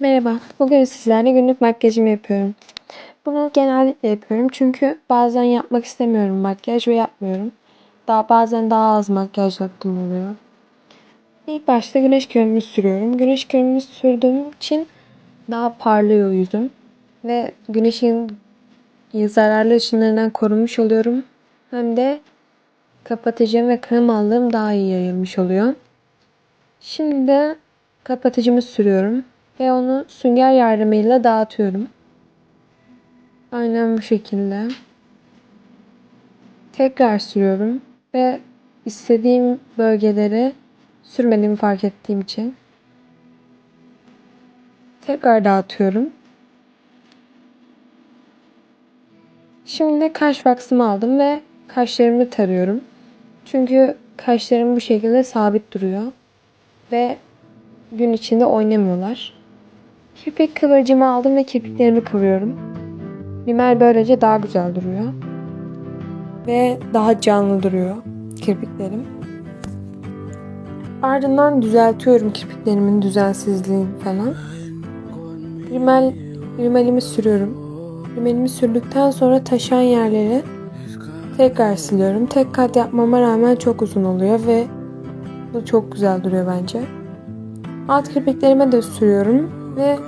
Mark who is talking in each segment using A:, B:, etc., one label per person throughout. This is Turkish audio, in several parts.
A: Merhaba, bugün sizlerle günlük makyajımı yapıyorum. Bunu genellikle yapıyorum çünkü bazen yapmak istemiyorum makyaj ve yapmıyorum. Daha bazen daha az makyaj vaktim oluyor. İlk başta güneş kremini sürüyorum. Güneş kremini sürdüğüm için daha parlıyor yüzüm. Ve güneşin zararlı ışınlarından korunmuş oluyorum. Hem de kapatıcım ve krem aldığım daha iyi yayılmış oluyor. Şimdi de kapatıcımı sürüyorum ve onu sünger yardımıyla dağıtıyorum. Aynen bu şekilde. Tekrar sürüyorum ve istediğim bölgeleri sürmediğimi fark ettiğim için tekrar dağıtıyorum. Şimdi kaş wax'ımı aldım ve kaşlarımı tarıyorum. Çünkü kaşlarım bu şekilde sabit duruyor ve gün içinde oynamıyorlar. Kirpik kıvırcımı aldım ve kirpiklerimi kıvırıyorum. Rimel böylece daha güzel duruyor. Ve daha canlı duruyor kirpiklerim. Ardından düzeltiyorum kirpiklerimin düzensizliğini falan. Rimel, rimelimi sürüyorum. Rimelimi sürdükten sonra taşan yerleri tekrar siliyorum. Tek kat yapmama rağmen çok uzun oluyor ve bu çok güzel duruyor bence. Alt kirpiklerime de sürüyorum ve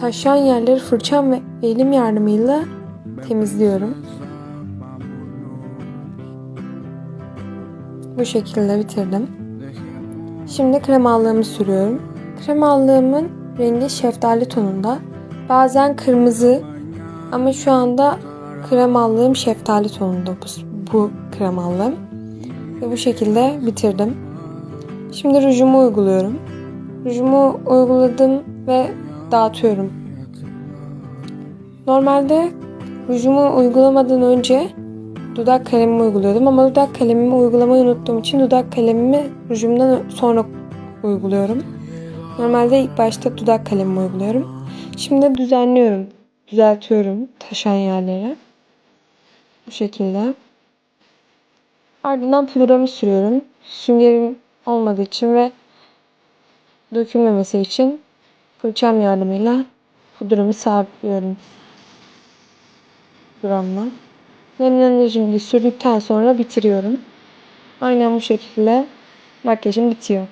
A: taşan yerleri fırçam ve elim yardımıyla temizliyorum. Bu şekilde bitirdim. Şimdi kremallığımı sürüyorum. Kremallığımın rengi şeftali tonunda. Bazen kırmızı ama şu anda kremallığım şeftali tonunda bu, bu kremallığım. Ve bu şekilde bitirdim. Şimdi rujumu uyguluyorum. Rujumu uyguladım ve dağıtıyorum. Normalde rujumu uygulamadan önce dudak kalemimi uyguluyordum ama dudak kalemimi uygulamayı unuttuğum için dudak kalemimi rujumdan sonra uyguluyorum. Normalde ilk başta dudak kalemimi uyguluyorum. Şimdi düzenliyorum. Düzeltiyorum taşan yerleri. Bu şekilde. Ardından pudramı sürüyorum. Süngerim olmadığı için ve dökülmemesi için fırçam yardımıyla pudramı sabitliyorum. Pudramla. Nemlendiricimi sürdükten sonra bitiriyorum. Aynen bu şekilde makyajım bitiyor.